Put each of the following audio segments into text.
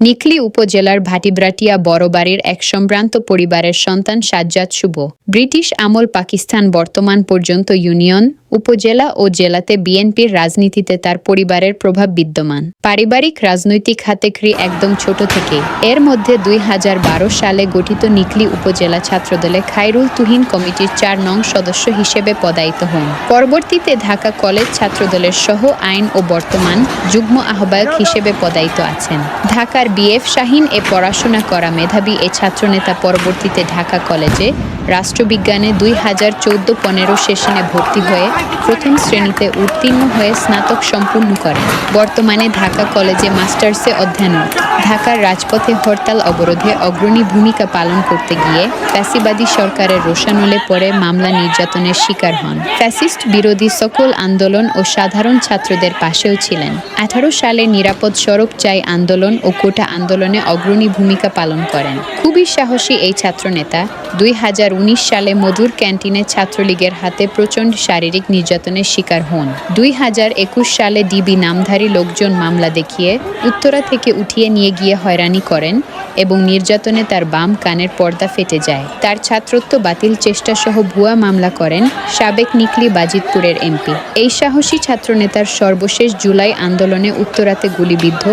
নিকলি উপজেলার ভাটিব্রাটিয়া বড়বাড়ির এক সম্ভ্রান্ত পরিবারের সন্তান সাজ্জাদ শুভ। ব্রিটিশ আমল পাকিস্তান বর্তমান পর্যন্ত ইউনিয়ন উপজেলা ও জেলাতে বিএনপির রাজনীতিতে তার পরিবারের প্রভাব বিদ্যমান। পারিবারিক রাজনৈতিক হাতেখড়ি একদম ছোট থেকে। এর মধ্যে দুই হাজার বারো সালে গঠিত নিকলি উপজেলা ছাত্রদলে খায়রুল তুহিন কমিটির চার নং সদস্য হিসেবে পদায়িত হন। পরবর্তীতে ঢাকা কলেজ ছাত্রদলের সহ আইন ও বর্তমান যুগ্ম আহ্বায়ক হিসেবে পদায়িত আছেন। ঢাকার বিএফ শাহিন এ পড়াশোনা করা মেধাবী এ ছাত্রনেতা পরবর্তীতে ঢাকা কলেজে রাষ্ট্রবিজ্ঞানে দুই হাজার চোদ্দ পনেরো সেশনে ভর্তি হয়ে প্রথম শ্রেণীতে উত্তীর্ণ হয়ে স্নাতক সম্পূর্ণ করেন বর্তমানে ঢাকা কলেজে মাস্টার্সে অধ্যয়নরত। ঢাকার রাজপথে হরতাল অবরোধে অগ্রণী ভূমিকা পালন করতে গিয়ে ফ্যাসিবাদী সরকারের রোষানলে পড়ে মামলা নির্যাতনের শিকার হন। ফ্যাসিস্ট বিরোধী সকল আন্দোলন ও সাধারণ ছাত্রদের পাশেও ছিলেন। আঠারো সালে নিরাপদ সড়ক চাই আন্দোলন ও কোটা আন্দোলনে অগ্রণী ভূমিকা পালন করেন। খুবই সাহসী এই ছাত্রনেতা। দুই হাজার উনিশ সালে মধুর ক্যান্টিনে ছাত্রলীগের হাতে প্রচণ্ড শারীরিক নির্যাতনের শিকার হন। দুই হাজার একুশ সালে ডিবি নামধারী লোকজন মামলা দেখিয়ে উত্তরা থেকে উঠিয়ে নিয়ে গিয়ে হয়রানি করেন এবং নির্যাতনে তার বাম কানের পর্দা ফেটে যায়। তার ছাত্রত্ব বাতিল চেষ্টা সহ ভুয়া মামলা করেন সাবেক নিকলি বাজিতপুরের এমপি। এই সাহসী ছাত্রনেতার সর্বশেষ জুলাই আন্দোলনে উত্তরাতে গুলিবিদ্ধ,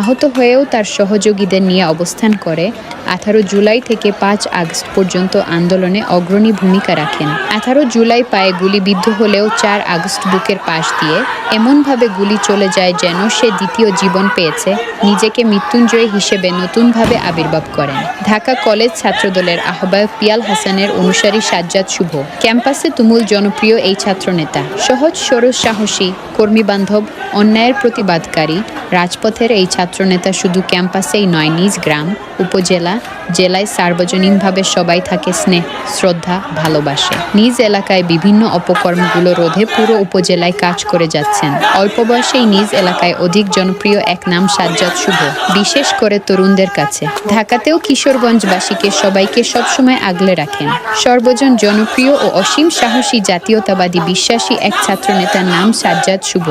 আহত হয়েও তার সহযোগীদের নিয়ে অবস্থান করে, আঠারো জুলাই থেকে পাঁচ আগস্ট পর্যন্ত আন্দোলনে অগ্রণী ভূমিকা রাখেন। আঠারো জুলাই পায়ে গুলিবিদ্ধ হলেও চার আগস্ট বুকের পাশ দিয়ে এমনভাবে গুলি চলে যায় যেন সে দ্বিতীয় জীবন পেয়েছে, নিজেকে মৃত্যুঞ্জয় হিসেবে নতুনভাবে আবির্ভাব করেন। ঢাকা কলেজ ছাত্রদলের আহ্বায়ক পিয়াল হাসানের অনুসারী সাজ্জাদ শুভ, ক্যাম্পাসে তুমুল জনপ্রিয় এই ছাত্রনেতা। সহজ সরস সাহসী, কর্মীবান্ধব, অন্যায়ের প্রতিবাদকারী, রাজপথের এই ছাত্রনেতা শুধু ক্যাম্পাসেই নয়, নিজ গ্রাম উপজেলা, জেলায় সার্বজনীনভাবে সবাই থাকে স্নেহ, শ্রদ্ধা, ভালোবাসে। নিজ এলাকায় বিভিন্ন অপকর্মগুলো রোধে পুরো উপজেলায় কাজ করে যাচ্ছেন। অল্প বয়সেই নিজ এলাকায় অধিক জনপ্রিয় এক নাম সাজ্জাদ শুভ, বিশেষ করে তরুণদের কাছে। ঢাকাতেও কিশোরগঞ্জবাসীকে সবাইকে সবসময় আগলে রাখেন। সর্বজন জনপ্রিয় ও অসীম সাহসী জাতীয়তাবাদী বিশ্বাসী এক ছাত্রনেতার নাম সাজ্জাদ শুভ।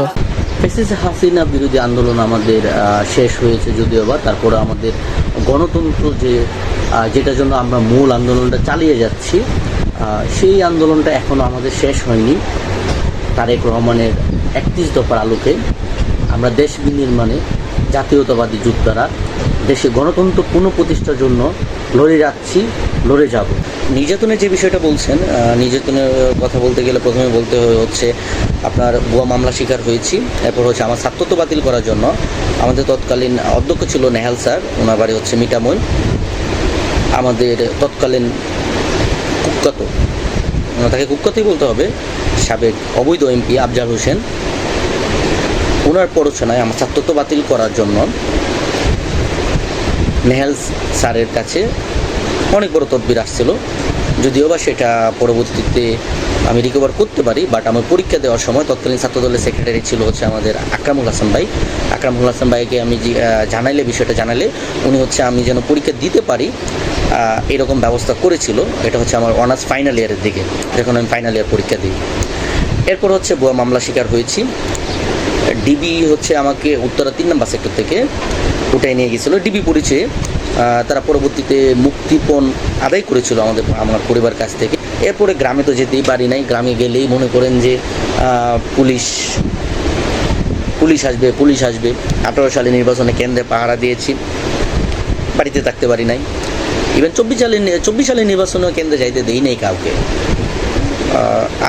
ফেসিস হাসিনা বিরোধী আন্দোলন আমাদের শেষ হয়েছে যদিও বা তারপরে আমাদের গণতন্ত্র যে আহ, যেটার জন্য আমরা মূল আন্দোলনটা চালিয়ে যাচ্ছি সেই আন্দোলনটা এখনও আমাদের শেষ হয়নি। তারেক রহমানের একত্রিশ দফার আলোকে আমরা দেশ বিনির্মাণে জাতীয়তাবাদী যোদ্ধারা দেশে গণতন্ত্র পুনঃপ্রতিষ্ঠার জন্য লড়ে যাচ্ছি। লড়ে যাব। নির্যাতনের যে বিষয়টা বলছেন নির্যাতনের কথা বলতে গেলে প্রথমে বলতে হচ্ছে, আপনার ভুয়া মামলা শিকার হয়েছি, এরপর হচ্ছে আমার ছাত্রত্ব বাতিল করার জন্য। আমাদের তৎকালীন অধ্যক্ষ ছিল নেহাল স্যার ওনার বাড়ি হচ্ছে মিটামই আমাদের তৎকালীন কুখ্যাত, তাকে কুখ্যাতই বলতে হবে, সাবেক অবৈধ এমপি আফজাল হোসেন। ওনার প্ররোচনায় আমার ছাত্রত্ব বাতিল করার জন্য নেহাল স্যারের কাছে অনেক বড় তদবির আসছিল। যদিও বা সেটা পরবর্তীতে আমি রিকভার করতে পারি বাট আমার পরীক্ষা দেওয়ার সময় তৎকালীন ছাত্রদলের সেক্রেটারি ছিল হচ্ছে আমাদের আকরামুল হাসান ভাই। আকরামুল হাসান ভাইকে আমি জানাইলে, বিষয়টা জানালে উনি হচ্ছে আমি যেন পরীক্ষা দিতে পারি এরকম ব্যবস্থা করেছিল। এটা হচ্ছে আমার অনার্স ফাইনাল ইয়ারের দিকে, যখন আমি ফাইনাল ইয়ার পরীক্ষা দিই। এরপর হচ্ছে ভুয়া মামলা শিকার হয়েছি। ডিবি হচ্ছে আমাকে উত্তরা তিন নম্বর সেক্টর থেকে উঠাই নিয়ে গেছিল। ডিবি পরিচয়ে তারা পরবর্তীতে মুক্তিপণ আদায় করেছিল আমাদের, আমার পরিবার কাছ থেকে। এরপরে গ্রামে তো যেতেই পারি নাই, গ্রামে গেলেই মনে করেন যে পুলিশ পুলিশ আসবে পুলিশ আসবে। আঠারো সালে নির্বাচনে কেন্দ্রে পাহারা দিয়েছি, বাড়িতে থাকতে পারি নাই। ইভেন চব্বিশ সালে চব্বিশ সালের নির্বাচনে কেন্দ্রে যাইতে দেই নাই কাউকে।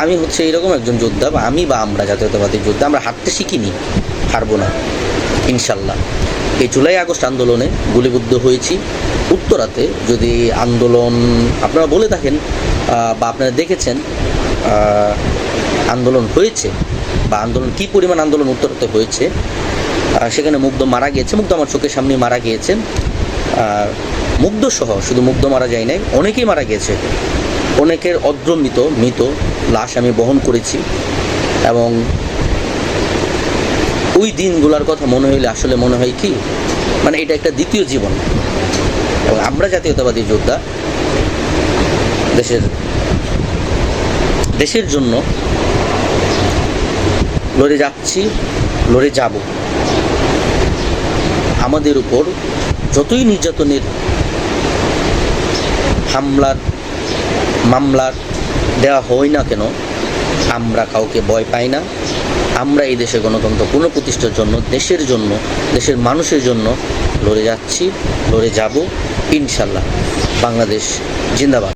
আমি হচ্ছে এরকম একজন যোদ্ধা, বা আমি বা আমরা জাতীয়তাবাদী যোদ্ধা, আমরা হাঁটতে শিখিনি, হারবো না, ইনশাল্লাহ। এই জুলাই আগস্ট আন্দোলনে গুলিবিদ্ধ হয়েছি। উত্তরাতে যদি আন্দোলন আপনারা বলে থাকেন বা আপনারা দেখেছেন আন্দোলন হয়েছে, বা আন্দোলন কী পরিমাণ আন্দোলন উত্তরাতে হয়েছে সেখানে মুগ্ধ মারা গিয়েছে, মুগ্ধ আমার চোখের সামনে মারা গিয়েছে আর মুগ্ধ সহ শুধু মুগ্ধ মারা যায় নাই, অনেকেই মারা গিয়েছে। অনেকের অদ্রমিত, মৃত লাশ আমি বহন করেছি। এবং ওই দিনগুলোর কথা মনে হইলে আসলে মনে হয় কি? মানে এটা একটা দ্বিতীয় জীবন। এবং আমরা জাতীয়তাবাদী যোদ্ধা দেশের দেশের জন্য লড়ে যাচ্ছি, লড়ে যাব। আমাদের উপর যতই নির্যাতনের হামলার, মামলার দেওয়া হয় না কেন, আমরা কাউকে ভয় পাই না। আমরা এই দেশে গণতন্ত্র পুনঃপ্রতিষ্ঠার জন্য, দেশের জন্য, দেশের মানুষের জন্য লড়ে যাচ্ছি, লড়ে যাব, ইনশাল্লাহ। বাংলাদেশ জিন্দাবাদ।